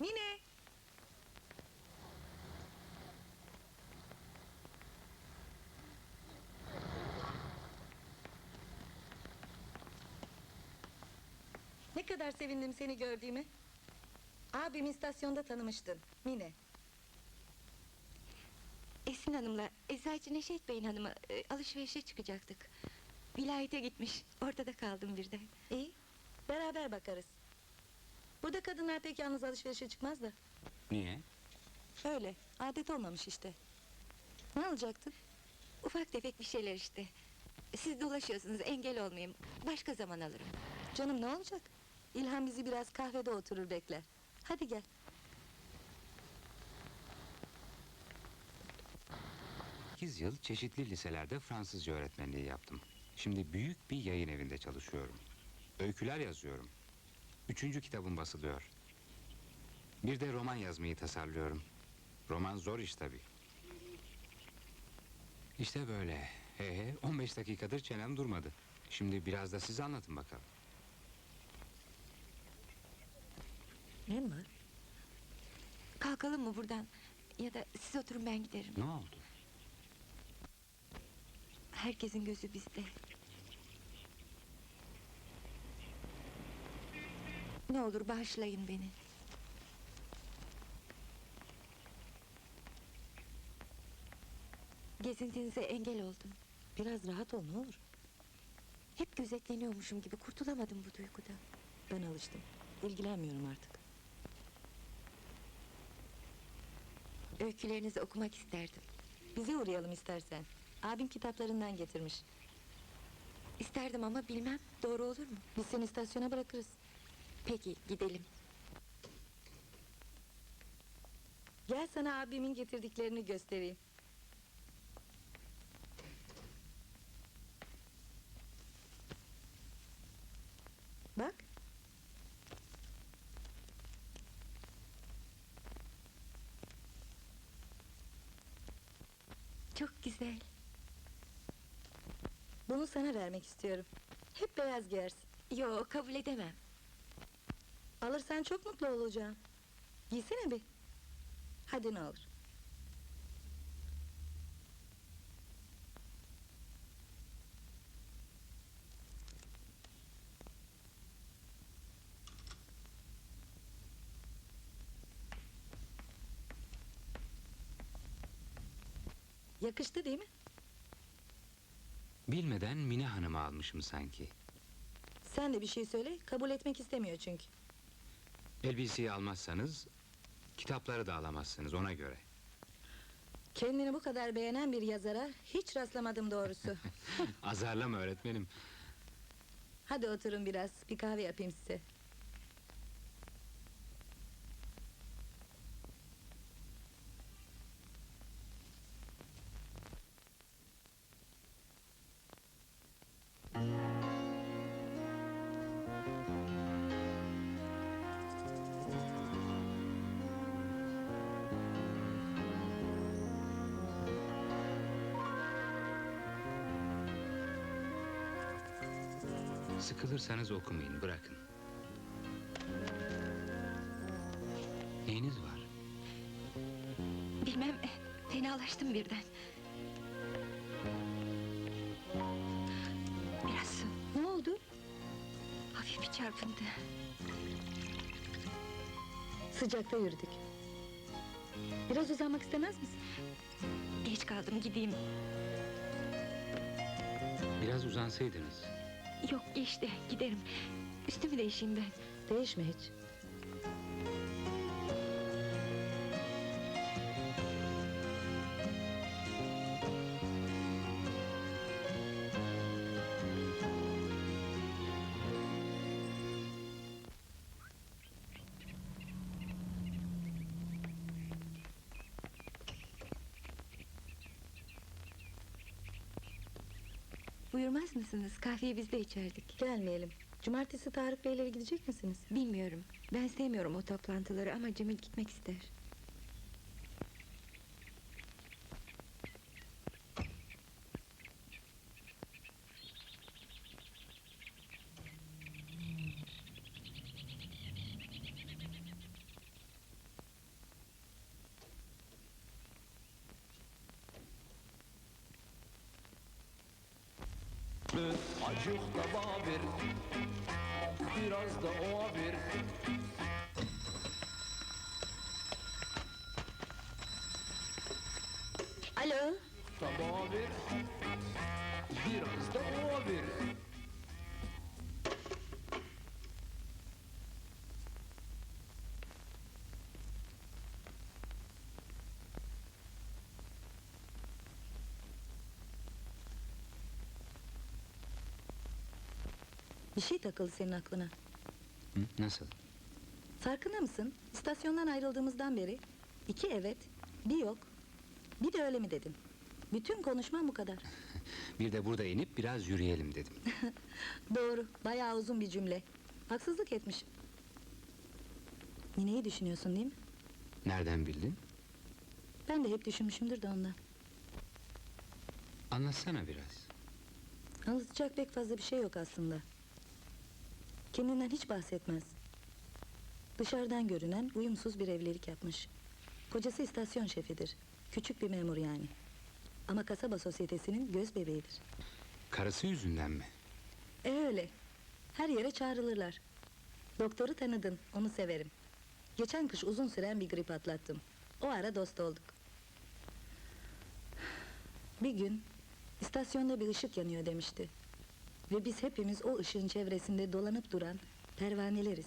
Mine. Ne kadar sevindim seni gördüğüme. Abim istasyonda tanımıştın. Mine. Esin Hanım'la Eczacı Neşet Bey'in hanımı e, alışverişe çıkacaktık. Vilayete gitmiş. Ortada kaldım birden. İyi. Beraber bakarız. Burada kadınlar pek yalnız alışverişe çıkmaz da. Niye? Öyle. Adet olmamış işte. Ne alacaktın? Ufak tefek bir şeyler işte. Siz dolaşıyorsunuz engel olmayayım. Başka zaman alırım. Canım ne olacak? İlhan bizi biraz kahvede oturur bekler. Hadi gel. Sekiz yıl çeşitli liselerde Fransızca öğretmenliği yaptım. Şimdi büyük bir yayın evinde çalışıyorum. Öyküler yazıyorum. Üçüncü kitabım basılıyor. Bir de roman yazmayı tasarlıyorum. Roman zor iş tabii. İşte böyle. He he 15 dakikadır çenem durmadı. Şimdi biraz da siz anlatın bakalım. Ne var? Kalkalım mı buradan? Ya da siz oturun ben giderim. Ne oldu? Herkesin gözü bizde. Ne olur bağışlayın beni. Gezintinize engel oldum. Biraz rahat ol ne olur. Hep gözetleniyormuşum gibi kurtulamadım bu duygudan. Ben alıştım. İlgilenmiyorum artık. Öykülerinizi okumak isterdim. Bize uğrayalım istersen. Abim kitaplarından getirmiş. İsterdim ama bilmem doğru olur mu? Biz seni istasyona bırakırız. Peki gidelim. Gel sana abimin getirdiklerini göstereyim. Bak. Çok güzel. Bunu sana vermek istiyorum. Hep beyaz giyersin. Yo kabul edemem. Alırsan çok mutlu olacağım. Giysene bir. Hadi ne olur. Yakıştı değil mi? Bilmeden Mine Hanım'ı almışım sanki. Sen de bir şey söyle, kabul etmek istemiyor çünkü. Elbiseyi almazsanız kitapları da alamazsınız ona göre. Kendini bu kadar beğenen bir yazara hiç rastlamadım doğrusu. Azarlama öğretmenim. Hadi oturun biraz, bir kahve yapayım size. Sıkılırsanız okumayın, bırakın. Neyiniz var? Bilmem fenalaştım birden. Biraz su. Ne oldu? Hafif bir çarpıntı. Sıcakta yürüdük. Biraz uzanmak istemez misin? Geç kaldım gideyim. Biraz uzansaydınız. Yok geçti giderim. Üstümü değişeyim ben. Değişme hiç. Buyurmaz mısınız? Kahveyi biz de içerdik. Gelmeyelim. Cumartesi Tarık Beylere gidecek misiniz? Bilmiyorum. Ben sevmiyorum o toplantıları ama Cemil gitmek ister. Azıcık da bana ver Biraz da ona ver Alo. Da bana ver Biraz da ona ver Bir şey takıldı senin aklına. Hı? Nasıl? Farkında mısın? İstasyondan ayrıldığımızdan beri iki evet, bir yok, bir de öyle mi dedin? Bütün konuşmam bu kadar. Bir de burada inip biraz yürüyelim dedim. Doğru, bayağı uzun bir cümle. Haksızlık etmişim. Nineyi düşünüyorsun değil mi? Nereden bildin? Ben de hep düşünmüşümdür de ondan. Anlatsana biraz. Anlatacak pek fazla bir şey yok aslında. Kendinden hiç bahsetmez. Dışarıdan görünen uyumsuz bir evlilik yapmış. Kocası istasyon şefidir. Küçük bir memur yani. Ama kasaba sosyetesinin göz bebeğidir. Karısı yüzünden mi? E öyle. Her yere çağrılırlar. Doktoru tanıdın, onu severim. Geçen kış uzun süren bir grip atlattım. O ara dost olduk. Bir gün istasyonda bir ışık yanıyor demişti. Ve biz hepimiz o ışığın çevresinde dolanıp duran pervaneleriz.